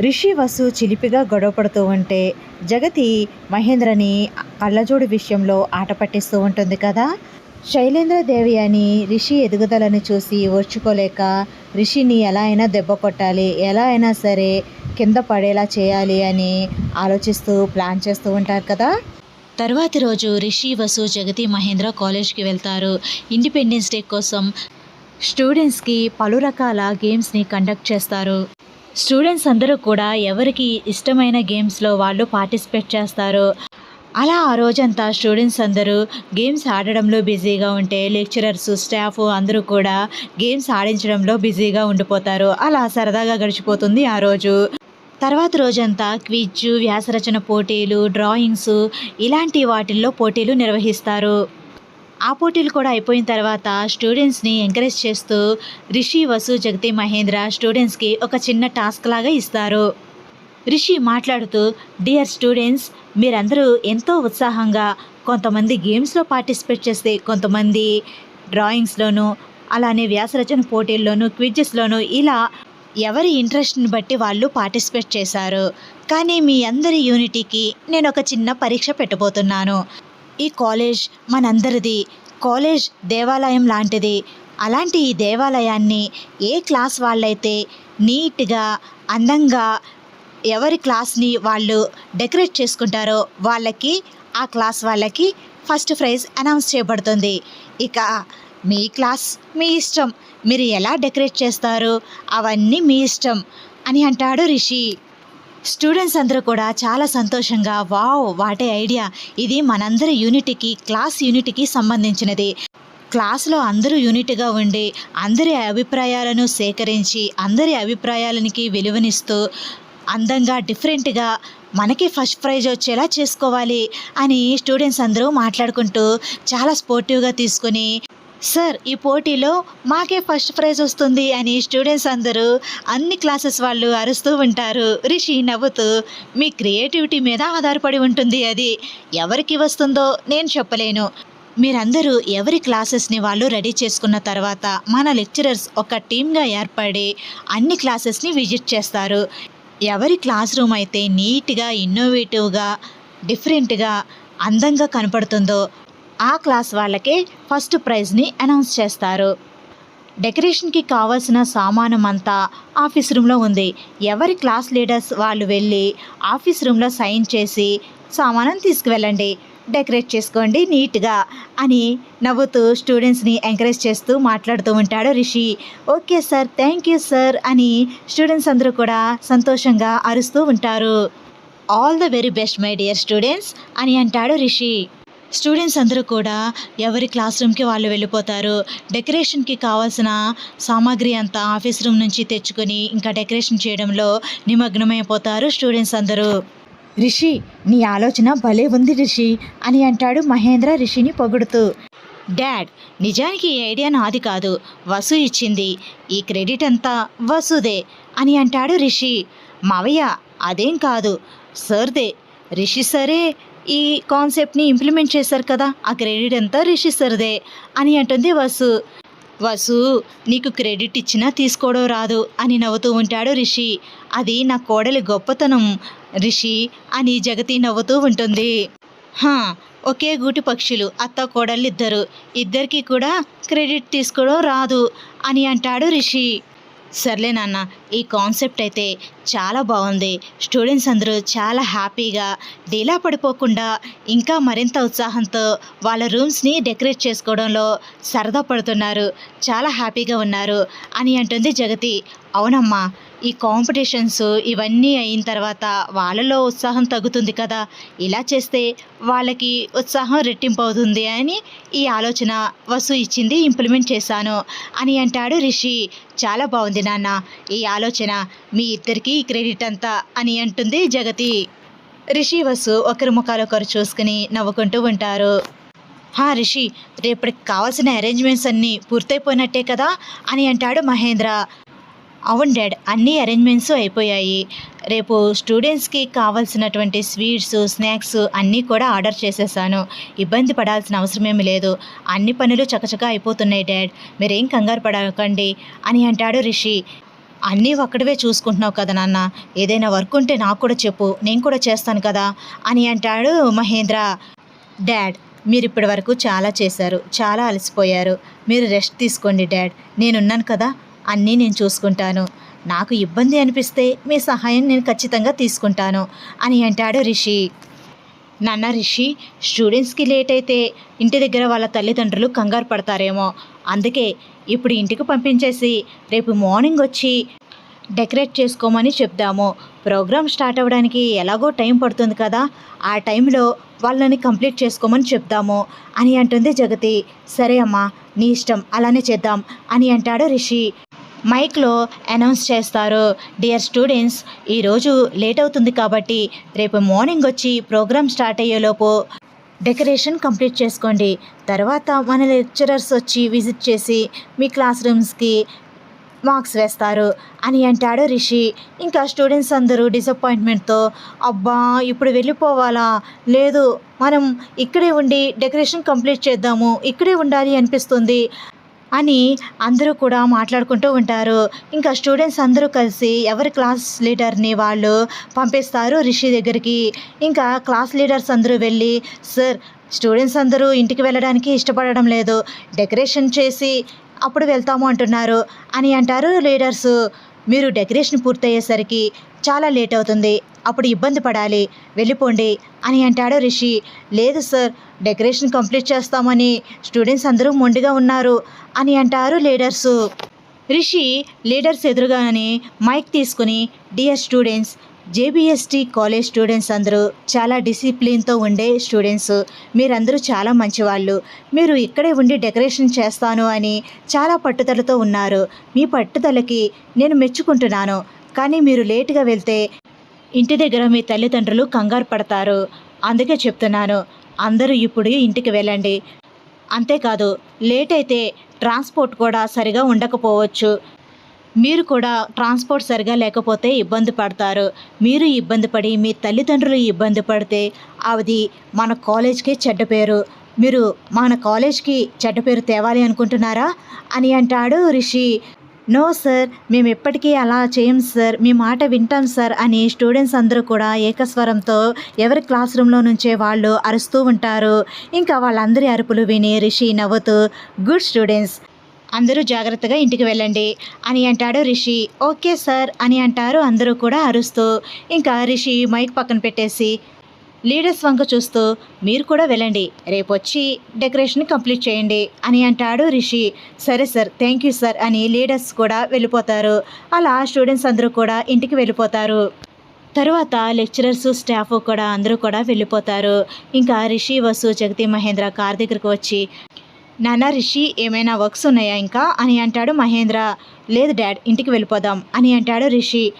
రిషి వసు చిలిపిగా గొడవపడుతూ ఉంటే జగతి మహేంద్రని కళ్ళజోడు విషయంలో ఆట పట్టిస్తూ ఉంటుంది కదా? శైలేంద్ర దేవి అని రిషి ఎదుగుదలను చూసి ఓర్చుకోలేక రిషిని ఎలా అయినా దెబ్బ కొట్టాలి ఎలా అయినా సరే కింద పడేలా చేయాలి అని ఆలోచిస్తూ ప్లాన్ చేస్తూ ఉంటారు కదా? తర్వాతి రోజు రిషి వసు జగతి మహేంద్ర కాలేజ్కి వెళ్తారు. ఇండిపెండెన్స్ డే కోసం స్టూడెంట్స్కి పలు రకాల గేమ్స్ని కండక్ట్ చేస్తారు. స్టూడెంట్స్ అందరూ కూడా ఎవరికి ఇష్టమైన గేమ్స్లో వాళ్ళు పార్టిసిపేట్ చేస్తారు అలా ఆ రోజంతా స్టూడెంట్స్ అందరూ గేమ్స్ ఆడడంలో బిజీగా ఉంటే లెక్చరర్స్ స్టాఫ్ అందరూ కూడా గేమ్స్ ఆడించడంలో బిజీగా ఉండిపోతారు. అలా సరదాగా గడిచిపోతుంది ఆ రోజు. తర్వాత రోజంతా క్విజ్ వ్యాసరచన పోటీలు డ్రాయింగ్స్ ఇలాంటి వాటిల్లో పోటీలు నిర్వహిస్తారు. ఆ పోటీలు కూడా అయిపోయిన తర్వాత స్టూడెంట్స్ని ఎంకరేజ్ చేస్తూ రిషి వసు జగతి మహేంద్ర స్టూడెంట్స్కి ఒక చిన్న టాస్క్ లాగా ఇస్తారు. రిషి మాట్లాడుతూ డియర్ స్టూడెంట్స్ మీరందరూ ఎంతో ఉత్సాహంగా కొంతమంది గేమ్స్లో పార్టిసిపేట్ చేస్తే కొంతమంది డ్రాయింగ్స్లోనూ అలానే వ్యాసరచన పోటీల్లోనూ క్విజెస్లోనూ ఇలా ఎవరి ఇంట్రెస్ట్ని బట్టి వాళ్ళు పార్టిసిపేట్ చేశారు. కానీ మీ అందరి యూనిటీకి నేను ఒక చిన్న పరీక్ష పెట్టబోతున్నాను. ఈ కాలేజ్ మనందరిది. కాలేజ్ దేవాలయం లాంటిది. అలాంటి ఈ దేవాలయాన్ని ఏ క్లాస్ వాళ్ళైతే నీట్గా అందంగా ఎవరి క్లాస్ని వాళ్ళు డెకరేట్ చేసుకుంటారో వాళ్ళకి ఆ క్లాస్ వాళ్ళకి ఫస్ట్ ప్రైజ్ అనౌన్స్ చేయబడుతుంది. ఇక మీ క్లాస్ మీ ఇష్టం. మీరు ఎలా డెకరేట్ చేస్తారు? అవన్నీ మీ ఇష్టం అని అంటాడు రిషి. స్టూడెంట్స్ అందరూ కూడా చాలా సంతోషంగా వావ్ వాటే ఐడియా. ఇది మనందరి యూనిట్కి క్లాస్ యూనిట్కి సంబంధించినది. క్లాస్లో అందరూ యూనిట్గా ఉండి అందరి అభిప్రాయాలను సేకరించి అందరి అభిప్రాయాలనికి విలువనిస్తూ అందంగా డిఫరెంట్గా మనకి ఫస్ట్ ప్రైజ్ వచ్చేలా చేసుకోవాలి అని స్టూడెంట్స్ అందరూ మాట్లాడుకుంటూ చాలా స్పోర్టివ్గా తీసుకుని సార్ ఈ పోటీలో మాకే ఫస్ట్ ప్రైజ్ వస్తుంది అని స్టూడెంట్స్ అందరూ అన్ని క్లాసెస్ వాళ్ళు అరుస్తూ ఉంటారు. రిషి నవ్వుతూ మీ క్రియేటివిటీ మీద ఆధారపడి ఉంటుంది అది. ఎవరికి వస్తుందో నేను చెప్పలేను. మీరందరూ ఎవరి క్లాసెస్ని వాళ్ళు రెడీ చేసుకున్న తర్వాత మన లెక్చరర్స్ ఒక టీమ్గా ఏర్పడి అన్ని క్లాసెస్ని విజిట్ చేస్తారు. ఎవరి క్లాస్ రూమ్ అయితే నీట్గా ఇన్నోవేటివ్గా డిఫరెంట్గా అందంగా కనపడుతుందో ఆ క్లాస్ వాళ్ళకే ఫస్ట్ ప్రైజ్ని అనౌన్స్ చేస్తారు. డెకరేషన్కి కావాల్సిన సామానం అంతా ఆఫీస్ రూమ్లో ఉంది. ఎవరి క్లాస్ లీడర్స్ వాళ్ళు వెళ్ళి ఆఫీస్ రూమ్లో సైన్ చేసి సామానం తీసుకువెళ్ళండి. డెకరేట్ చేసుకోండి నీట్గా అని నవ్వుతూ స్టూడెంట్స్ని ఎంకరేజ్ చేస్తూ మాట్లాడుతూ ఉంటాడు Rishi. Okay sir thank you sir అని స్టూడెంట్స్ అందరూ కూడా సంతోషంగా అరుస్తూ ఉంటారు. All the very best my dear students అని అంటాడు రిషి. స్టూడెంట్స్ అందరూ కూడా ఎవరి క్లాస్ రూమ్కి వాళ్ళు వెళ్ళిపోతారు. డెకరేషన్కి కావాల్సిన సామాగ్రి అంతా ఆఫీస్ రూమ్ నుంచి తెచ్చుకొని ఇంకా డెకరేషన్ చేయడంలో నిమగ్నమైపోతారు స్టూడెంట్స్ అందరూ. రిషి నీ ఆలోచన భలే ఉంది రిషి అని అంటాడు మహేంద్ర రిషిని పొగుడుతూ. డాడ్ నిజానికి ఈ ఐడియా నాది కాదు. వసు ఇచ్చింది. ఈ క్రెడిట్ అంతా వసుదే అని అంటాడు రిషి. మావయ్య అదేం కాదు. సర్దే. రిషి సరే ఈ కాన్సెప్ట్ని ఇంప్లిమెంట్ చేశారు కదా ఆ క్రెడిట్ అంతా రిషి సర్దే అని అంటుంది వసు. వసు నీకు క్రెడిట్ ఇచ్చినా తీసుకోవడం రాదు అని నవ్వుతూ ఉంటాడు రిషి. అది నా కోడలి గొప్పతనం రిషి అని జగతి నవ్వుతూ ఉంటుంది. హా ఒకే గూటి పక్షులు అత్త కోడళ్ళిద్దరు ఇద్దరు. కూడా క్రెడిట్ తీసుకోవడం రాదు అని అంటాడు రిషి. సర్లే నాన్న ఈ కాన్సెప్ట్ అయితే చాలా బాగుంది. స్టూడెంట్స్ అందరూ చాలా హ్యాపీగా డీలా పడిపోకుండా ఇంకా మరింత ఉత్సాహంతో వాళ్ళ రూమ్స్ని డెకరేట్ చేసుకోవడంలో సరదా పడుతున్నారు. చాలా హ్యాపీగా ఉన్నారు అని అంటుంది జగతి. అవునమ్మా ఈ కాంపిటీషన్స్ ఇవన్నీ అయిన తర్వాత వాళ్ళలో ఉత్సాహం తగ్గుతుంది కదా. ఇలా చేస్తే వాళ్ళకి ఉత్సాహం రెట్టింపు అవుతుంది అని ఈ ఆలోచన వసు ఇచ్చింది ఇంప్లిమెంట్ చేశాను అని అంటాడు రిషి. చాలా బాగుంది నాన్న ఈ ఆలోచన మీ ఇద్దరికి క్రెడిట్ అంతా అని అంటుంది జగతి. రిషి వసు ఒకరి ముఖాలొకరు చూసుకుని నవ్వుకుంటూ ఉంటారు. హా రిషి రేపటికి కావాల్సిన అరేంజ్మెంట్స్ అన్నీ పూర్తయిపోయినట్టే కదా అని అంటాడు మహేంద్ర. అవును డాడ్ అన్ని అరేంజ్మెంట్స్ అయిపోయాయి. రేపు స్టూడెంట్స్కి కావాల్సినటువంటి స్వీట్స్ స్నాక్స్ అన్నీ కూడా ఆర్డర్ చేసేసాను. ఇబ్బంది పడాల్సిన అవసరమేమి లేదు. అన్ని పనులు చకచకా అయిపోతున్నాయి డాడ్. మీరేం కంగారు పడకండి అని అంటాడు రిషి. అన్నీ ఒక్కడివే చూసుకుంటున్నావు కదా నాన్న. ఏదైనా వర్క్ ఉంటే నాకు కూడా చెప్పు. నేను కూడా చేస్తాను కదా అని అంటాడు మహేంద్ర. డాడ్ మీరు ఇప్పటి వరకు చాలా చేశారు. చాలా అలసిపోయారు. మీరు రెస్ట్ తీసుకోండి డాడ్. నేనున్నాను కదా. అన్నీ నేను చూసుకుంటాను. నాకు ఇబ్బంది అనిపిస్తే మీ సహాయం నేను ఖచ్చితంగా తీసుకుంటాను అని అంటాడు రిషి. నాన్న రిషి స్టూడెంట్స్కి లేట్ అయితే ఇంటి దగ్గర వాళ్ళ తల్లిదండ్రులు కంగారు పడతారేమో. అందుకే ఇప్పుడు ఇంటికి పంపించేసి రేపు మార్నింగ్ వచ్చి డెకరేట్ చేసుకోమని చెప్దాము. ప్రోగ్రామ్ స్టార్ట్ అవ్వడానికి ఎలాగో టైం పడుతుంది కదా ఆ టైంలో వాళ్ళని కంప్లీట్ చేసుకోమని చెప్దాము అని అంటుంది జగతి. సరే అమ్మా నీ ఇష్టం అలానే చేద్దాం అని అంటాడు రిషి. మైక్లో అనౌన్స్ చేస్తారు. డియర్ స్టూడెంట్స్ ఈరోజు లేట్ అవుతుంది కాబట్టి రేపు మార్నింగ్ వచ్చి ప్రోగ్రామ్ స్టార్ట్ అయ్యేలోపు డెకరేషన్ కంప్లీట్ చేసుకోండి. తర్వాత మన లెక్చరర్స్ వచ్చి విజిట్ చేసి మీ క్లాస్ రూమ్స్కి మార్క్స్ వేస్తారు అని అంటాడు రిషి. ఇంకా స్టూడెంట్స్ అందరూ డిసప్పాయింట్మెంట్తో అబ్బా ఇప్పుడు వెళ్ళిపోవాలా? లేదు మనం ఇక్కడే ఉండి డెకరేషన్ కంప్లీట్ చేద్దాము. ఇక్కడే ఉండాలి అనిపిస్తుంది. అని అందరూ కూడా మాట్లాడుకుంటూ ఉంటారు. ఇంకా స్టూడెంట్స్ అందరూ కలిసి ఎవరి క్లాస్ లీడర్ని వాళ్ళు పంపిస్తారు రిషి దగ్గరికి. ఇంకా క్లాస్ లీడర్స్ అందరూ వెళ్ళి సార్ స్టూడెంట్స్ అందరూ ఇంటికి వెళ్ళడానికి ఇష్టపడడం లేదు. డెకరేషన్ చేసి అప్పుడు వెళ్తాము అంటున్నారు అని అంటారు లీడర్స్ మీరు డెకరేషన్ పూర్తయ్యేసరికి చాలా లేట్ అవుతుంది. అప్పుడు ఇబ్బంది పడాలి. వెళ్ళిపోండి అని అంటాడు రిషి. లేదు సార్ డెకరేషన్ కంప్లీట్ చేస్తామని స్టూడెంట్స్ అందరూ మొండిగా ఉన్నారు అని అంటారు లీడర్స్. రిషి లీడర్స్ ఎదురుగానే మైక్ తీసుకుని dear students JBST college students అందరూ చాలా డిసిప్లిన్తో ఉండే స్టూడెంట్స్ మీరందరూ చాలా మంచివాళ్ళు. మీరు ఇక్కడే ఉండి డెకరేషన్ చేస్తాను అని చాలా పట్టుదలతో ఉన్నారు. మీ పట్టుదలకి నేను మెచ్చుకుంటున్నాను. కానీ మీరు లేటుగా వెళ్తే ఇంటి దగ్గర మీ తల్లిదండ్రులు కంగారు పడతారు. అందుకే చెప్తున్నాను అందరూ ఇప్పుడు ఇంటికి వెళ్ళండి. అంతేకాదు లేట్ అయితే ట్రాన్స్పోర్ట్ కూడా సరిగా ఉండకపోవచ్చు. మీరు కూడా ట్రాన్స్పోర్ట్ సరిగా లేకపోతే ఇబ్బంది పడతారు. మీరు ఇబ్బంది పడి మీ తల్లిదండ్రులు ఇబ్బంది పడితే అది మన కాలేజ్కి చెడ్డ పేరు. మీరు మన కాలేజ్కి చెడ్డ పేరు తేవాలి అనుకుంటున్నారా? అని అంటాడు రిషి. నో సార్ మేము ఎప్పటికీ అలా చేయం సార్. మీ మాట వింటాం సార్ అని స్టూడెంట్స్ అందరూ కూడా ఏకస్వరంతో ఎవరి క్లాస్ రూమ్లో నుంచే వాళ్ళు అరుస్తూ ఉంటారు. ఇంకా వాళ్ళందరి అరుపులు విని రిషి నవ్వుతూ గుడ్ స్టూడెంట్స్ అందరూ జాగ్రత్తగా ఇంటికి వెళ్ళండి. అని అంటాడు రిషి. ఓకే సార్ అని అంటారు అందరూ కూడా అరుస్తూ. ఇంకా రిషి మైక్ పక్కన పెట్టేసి లీడర్స్ వంక చూస్తూ మీరు కూడా వెళ్ళండి. రేపు వచ్చి డెకరేషన్ కంప్లీట్ చేయండి అని అంటాడు రిషి. సరే సార్ థ్యాంక్ యూ సార్ అని లీడర్స్ కూడా వెళ్ళిపోతారు. అలా స్టూడెంట్స్ అందరూ కూడా ఇంటికి వెళ్ళిపోతారు. తరువాత లెక్చరర్స్ స్టాఫ్ కూడా అందరూ కూడా వెళ్ళిపోతారు. ఇంకా రిషి వసు జగతి మహేంద్ర కార్ దగ్గరకు వచ్చి నాన్న రిషి ఏమైనా వర్క్స్ ఉన్నాయా ఇంకా? అని అంటాడు మహేంద్ర. లేదు డాడ్ ఇంటికి వెళ్ళిపోదాం అని అంటాడు రిషి.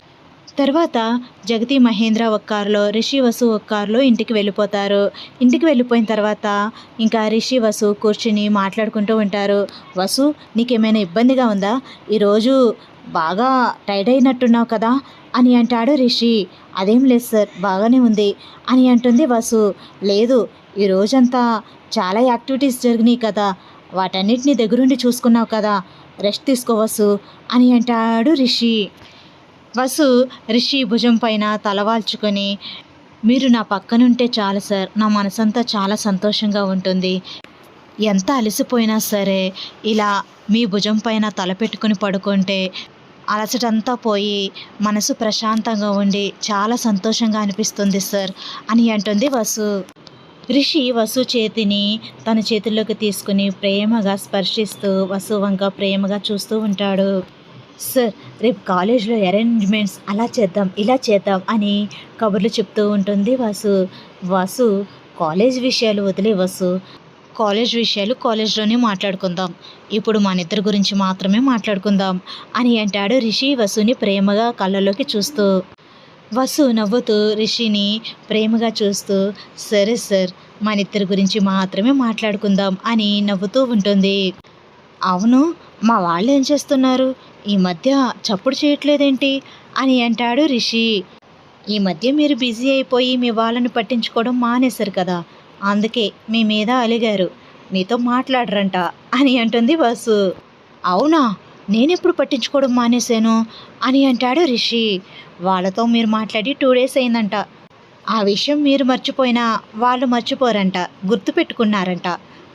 తర్వాత జగతి మహేంద్ర ఒక కారులో రిషి వసు ఒక కారులో ఇంటికి వెళ్ళిపోతారు. ఇంటికి వెళ్ళిపోయిన తర్వాత ఇంకా రిషి వసు కూర్చుని మాట్లాడుకుంటూ ఉంటారు. వసు నీకేమైనా ఇబ్బందిగా ఉందా? ఈరోజు బాగా టైడ్ అయినట్టున్నావు కదా? అని అంటాడు రిషి. అదేం లేదు సార్ బాగానే ఉంది అని అంటుంది వసు. లేదు ఈ రోజంతా చాలా యాక్టివిటీస్ జరిగినాయి కదా వాటన్నిటిని దగ్గరుండి చూసుకున్నావు కదా రెస్ట్ తీసుకోవసు అని అంటాడు రిషి. వసు రిషి భుజం పైన తలవాల్చుకొని మీరు నా పక్కనుంటే చాలు సార్ నా మనసంతా చాలా సంతోషంగా ఉంటుంది. ఎంత అలసిపోయినా సరే ఇలా మీ భుజం పైన తల పెట్టుకుని పడుకుంటే అలసటంతా పోయి మనసు ప్రశాంతంగా ఉండి చాలా సంతోషంగా అనిపిస్తుంది సార్ అని అంటుంది వసు. రిషి వసు చేతిని తన చేతుల్లోకి తీసుకుని ప్రేమగా స్పర్శిస్తూ వసు వంక ప్రేమగా చూస్తూ ఉంటాడు. సార్ రేపు కాలేజ్లో అరేంజ్మెంట్స్ అలా చేద్దాం ఇలా చేద్దాం అని కబుర్లు చెప్తూ ఉంటుంది వాసు. వాసు కాలేజ్ విషయాలు వదిలే వసు. కాలేజ్ విషయాలు కాలేజ్లోనే మాట్లాడుకుందాం. ఇప్పుడు మన ఇద్దరి గురించి మాత్రమే మాట్లాడుకుందాం అని అంటాడు రిషి వసుని ప్రేమగా కళ్ళలోకి చూస్తూ. వసు నవ్వుతూ రిషిని ప్రేమగా చూస్తూ సరే సార్ మన ఇద్దరి గురించి మాత్రమే మాట్లాడుకుందాం అని నవ్వుతూ ఉంటుంది. అవును మా వాళ్ళు ఏం చేస్తున్నారు? ఈ మధ్య చప్పుడు చేయట్లేదేంటి? అని అంటాడు రిషి. ఈ మధ్య మీరు బిజీ అయిపోయి మీ వాళ్ళని పట్టించుకోవడం మానేశారు కదా అందుకే మీ మీద అలిగారు. మీతో మాట్లాడరంట అని అంటుంది వసు. అవునా? నేనెప్పుడు పట్టించుకోవడం మానేశాను? అని అంటాడు రిషి. వాళ్ళతో మీరు మాట్లాడి టూ డేస్ అయిందంట. ఆ విషయం మీరు మర్చిపోయినా వాళ్ళు మర్చిపోరంట గుర్తుపెట్టుకున్నారంట.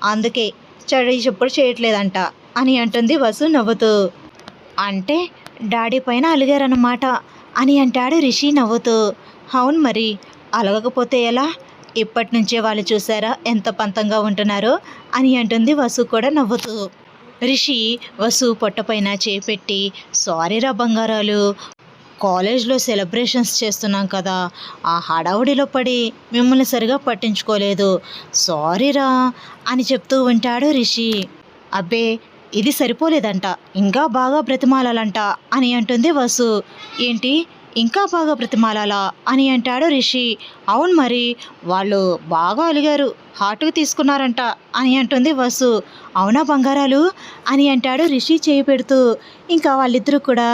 అందుకే చెడు చెప్పుడు చేయట్లేదంట అని అంటుంది వసు నవ్వుతూ. అంటే డాడీ పైన అలిగారన్నమాట అని అంటాడు రిషి నవ్వుతూ. అవును మరి అలగకపోతే ఎలా? ఇప్పటి నుంచే వాళ్ళు చూసారా ఎంత పంతంగా ఉంటున్నారో అని అంటుంది వసు కూడా నవ్వుతూ. రిషి వసు పొట్టపైన చేపెట్టి సారీరా బంగారాలు కాలేజ్లో సెలబ్రేషన్స్ చేస్తున్నాం కదా ఆ హడావుడిలో పడి మిమ్మల్ని సరిగా పట్టించుకోలేదు. సారీరా అని చెప్తూ ఉంటాడు రిషి. అబ్బే ఇది సరిపోలేదంట. ఇంకా బాగా బ్రతిమాలాలంట అని అంటుంది వసు. ఏంటి? ఇంకా బాగా బ్రతిమాలాలా అని అంటాడు రిషి. అవును మరి వాళ్ళు బాగా అలిగారు. హాటుకు తీసుకున్నారంట అని అంటుంది వసు. అవునా బంగారాలు? అని అంటాడు రిషి చేయి పెడుతూ. ఇంకా వాళ్ళిద్దరూ కూడా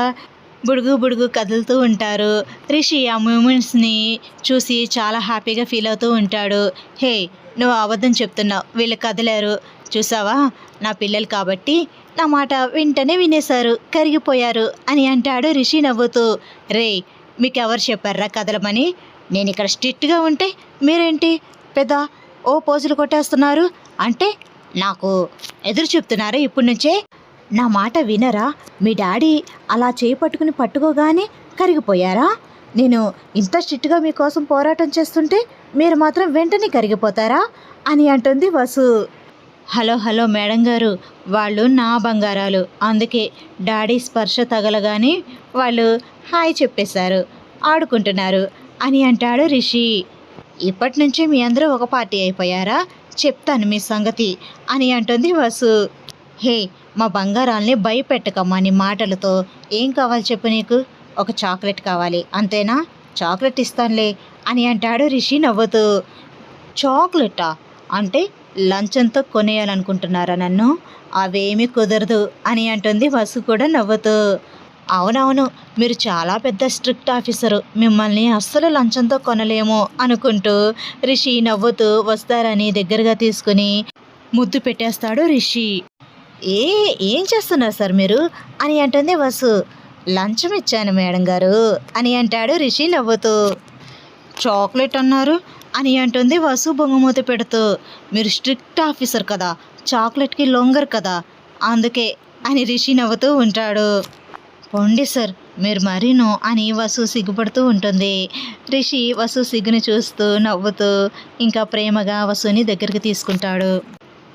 బుడుగు బుడుగు కదులుతూ ఉంటారు. రిషి ఆ మూమెంట్స్ని చూసి చాలా హ్యాపీగా ఫీల్ అవుతూ ఉంటాడు. హే నువ్వు అబద్ధం చెప్తున్నావు. వీళ్ళు కదిలారు. చూసావా? నా పిల్లలు కాబట్టి నా మాట వెంటనే వినేశారు. కరిగిపోయారు అని అంటాడు రిషి నవ్వుతూ. రే మీకెవరు చెప్పారా కదలమని? నేను ఇక్కడ స్ట్రిక్ట్గా ఉంటే మీరేంటి? పెద్ద ఓ పోజులు కొట్టేస్తున్నారు. అంటే నాకు ఎదురు చెప్తున్నారా ఇప్పటి నుంచే? నా మాట వినరా? మీ డాడీ అలా చేయి పట్టుకుని పట్టుకోగానే కరిగిపోయారా? నేను ఇంత స్ట్రిక్ట్గా మీకోసం పోరాటం చేస్తుంటే మీరు మాత్రం వెంటనే కరిగిపోతారా? అని అంటుంది వసు. హలో హలో మేడం గారు. వాళ్ళు నా బంగారాలు. అందుకే డాడీ స్పర్శ తగలగానే వాళ్ళు హాయ్ చెప్పేశారు. ఆడుకుంటున్నారు అని అంటాడు రిషి. ఇప్పటి నుంచి మీ అందరూ ఒక పార్టీ అయిపోయారా? చెప్తాను మీ సంగతి అని అంటుంది వసు. హే మా బంగారాల్ని భయపెట్టకమ్మా నీ మాటలతో. ఏం కావాలి చెప్పు నీకు? ఒక చాక్లెట్ కావాలి అంతేనా? చాక్లెట్ ఇస్తానులే అని అంటాడు రిషి నవ్వుతూ. చాక్లెటా? అంటే లంచంతో కొనేయాలనుకుంటున్నారా నన్ను? అవేమీ కుదరదు అని అంటుంది వసు కూడా నవ్వుతూ. అవునవును మీరు చాలా పెద్ద స్ట్రిక్ట్ ఆఫీసరు మిమ్మల్ని అస్సలు లంచంతో కొనలేము అనుకుంటూ రిషి నవ్వుతూ వస్తారని దగ్గరగా తీసుకుని ముద్దు పెట్టేస్తాడు రిషి. ఏ ఏం చేస్తున్నారు సార్ మీరు? అని అంటుంది వసు. లంచం ఇచ్చాను మేడం గారు అని అంటాడు రిషి నవ్వుతూ. చాక్లెట్ అన్నారు అని అంటుంది వసు బొంగమూత పెడుతూ. మీరు స్ట్రిక్ట్ ఆఫీసర్ కదా చాక్లెట్కి లొంగరు కదా అందుకే అని రిషి నవ్వుతూ ఉంటాడు. పొండి సార్ మీరు మరీను అని వసు సిగ్గుపడుతూ ఉంటుంది. రిషి వసు సిగ్గుని చూస్తూ నవ్వుతూ ఇంకా ప్రేమగా వసుని దగ్గరికి తీసుకుంటాడు.